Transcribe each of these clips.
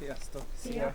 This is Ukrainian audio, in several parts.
Sziasztok! Szia!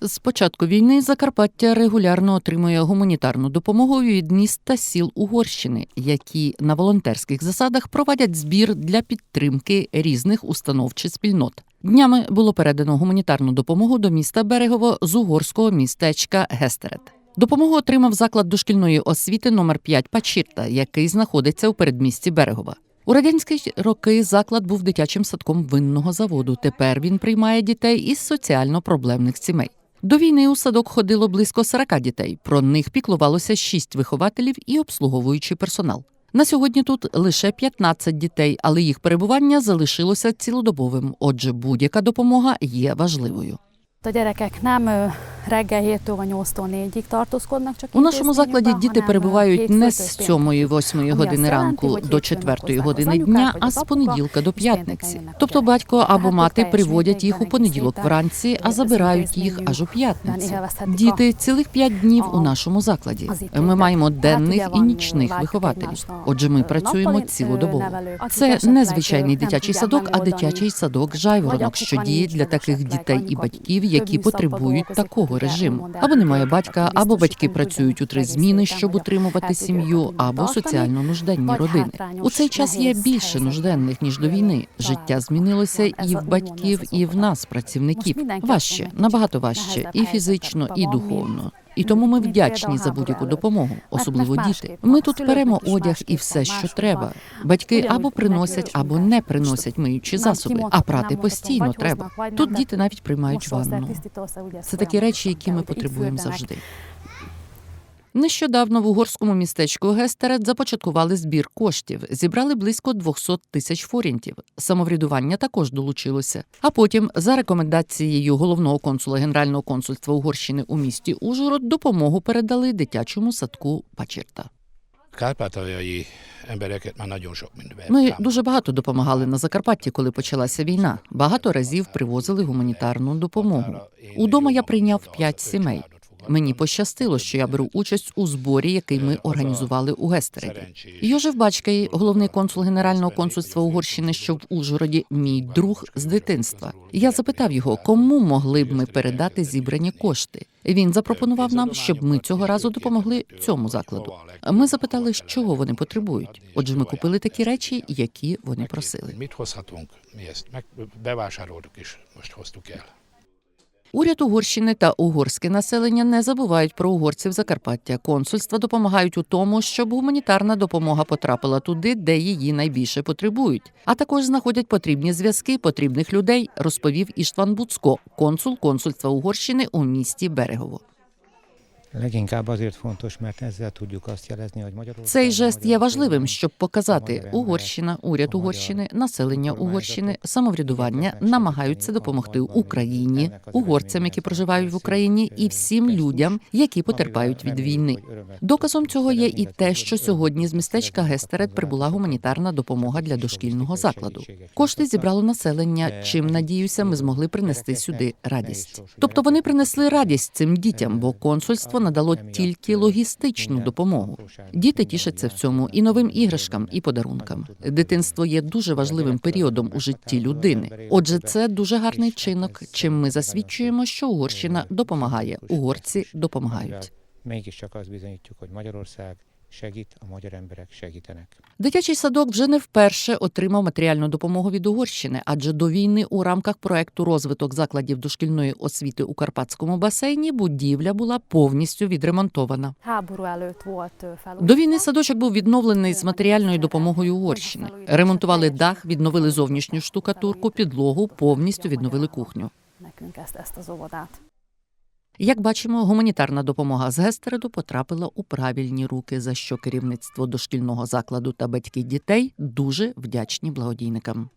З початку війни Закарпаття регулярно отримує гуманітарну допомогу від міст та сіл Угорщини, які на волонтерських засадах проводять збір для підтримки різних установ чи спільнот. Днями було передано гуманітарну допомогу до міста Берегово з угорського містечка Гестерет. Допомогу отримав заклад дошкільної освіти номер 5 Пачірта, який знаходиться у передмісті Берегова. У радянські роки заклад був дитячим садком винного заводу. Тепер він приймає дітей із соціально проблемних сімей. До війни у садок ходило близько 40 дітей. Про них піклувалося 6 вихователів і обслуговуючий персонал. На сьогодні тут лише 15 дітей, але їх перебування залишилося цілодобовим. Отже, будь-яка допомога є важливою. A gyerekek nem reggel 7-től 8-tól 4-ig tartózkodnak, csak У нашому закладі діти перебувають не з péntekig. 7-8 години ранку до 4 години дня, а з понеділка до п'ятниці. Тобто батько або мати приводять їх у понеділок вранці, а забирають їх аж у п'ятницю. Діти цілих п'ять днів у нашому закладі. Ми маємо денних і нічних вихователів. Отже, ми працюємо цілодобово. Це не звичайний дитячий садок, а дитячий садок жайворонок, що діє для таких дітей і батьків, які потребують такого режиму. Або немає батька, або батьки працюють у три зміни, щоб утримувати сім'ю, або соціально нужденні родини. У цей час є більше нужденних ніж до війни. Життя змінилося і в батьків, і в нас, працівників. Важче, набагато важче, і фізично, і духовно. І тому ми вдячні за будь-яку допомогу, особливо діти. Ми тут беремо одяг і все, що треба. Батьки або приносять, або не приносять миючі засоби, а прати постійно треба. Тут діти навіть приймають ванну. Це такі речі, які ми потребуємо завжди. Нещодавно в угорському містечку Гестерет започаткували збір коштів, зібрали близько 200 тисяч форінтів. Самоврядування також долучилося. А потім, за рекомендацією головного консула Генерального консульства Угорщини у місті Ужгород, допомогу передали дитячому садку mindenben. Ми дуже багато допомагали на Закарпатті, коли почалася війна. Багато разів привозили гуманітарну допомогу. Удома я прийняв п'ять сімей. Мені пощастило, що я беру участь у зборі, який ми організували у Гестереді. Йожев Бачкай, головний консул Генерального консульства Угорщини, що в Ужгороді, мій друг з дитинства. Я запитав його, кому могли б ми передати зібрані кошти. Він запропонував нам, щоб ми цього разу допомогли цьому закладу. Ми запитали, чого вони потребують. Отже, ми купили такі речі, які вони просили. Уряд Угорщини та угорське населення не забувають про угорців Закарпаття. Консульства допомагають у тому, щоб гуманітарна допомога потрапила туди, де її найбільше потребують. А також знаходять потрібні зв'язки потрібних людей, розповів Іштван Буцко, консул консульства Угорщини у місті Берегово. Цей жест є важливим, щоб показати Угорщина, уряд Угорщини, населення Угорщини, самоврядування намагаються допомогти Україні, угорцям, які проживають в Україні, і всім людям, які потерпають від війни. Доказом цього є і те, що сьогодні з містечка Гестерет прибула гуманітарна допомога для дошкільного закладу. Кошти зібрало населення. Чим надіюся, ми змогли принести сюди радість. Тобто вони принесли радість цим дітям, бо консульство надало тільки логістичну допомогу. Діти тішаться в цьому і новим іграшкам, і подарункам. Дитинство є дуже важливим періодом у житті людини. Отже, це дуже гарний чинок, чим ми засвідчуємо, що Угорщина допомагає. Угорці допомагають. Segít, a magyar emberek segítenek. Дитячий садок вже не вперше отримав матеріальну допомогу від Угорщини, адже до війни у рамках проекту розвиток закладів дошкільної освіти у Карпатському басейні будівля була повністю відремонтована. До війни садочок був відновлений з матеріальною допомогою Угорщини. Ремонтували дах, відновили зовнішню штукатурку, підлогу, повністю відновили кухню. Як бачимо, гуманітарна допомога з Гестереду потрапила у правильні руки, за що керівництво дошкільного закладу та батьки дітей дуже вдячні благодійникам.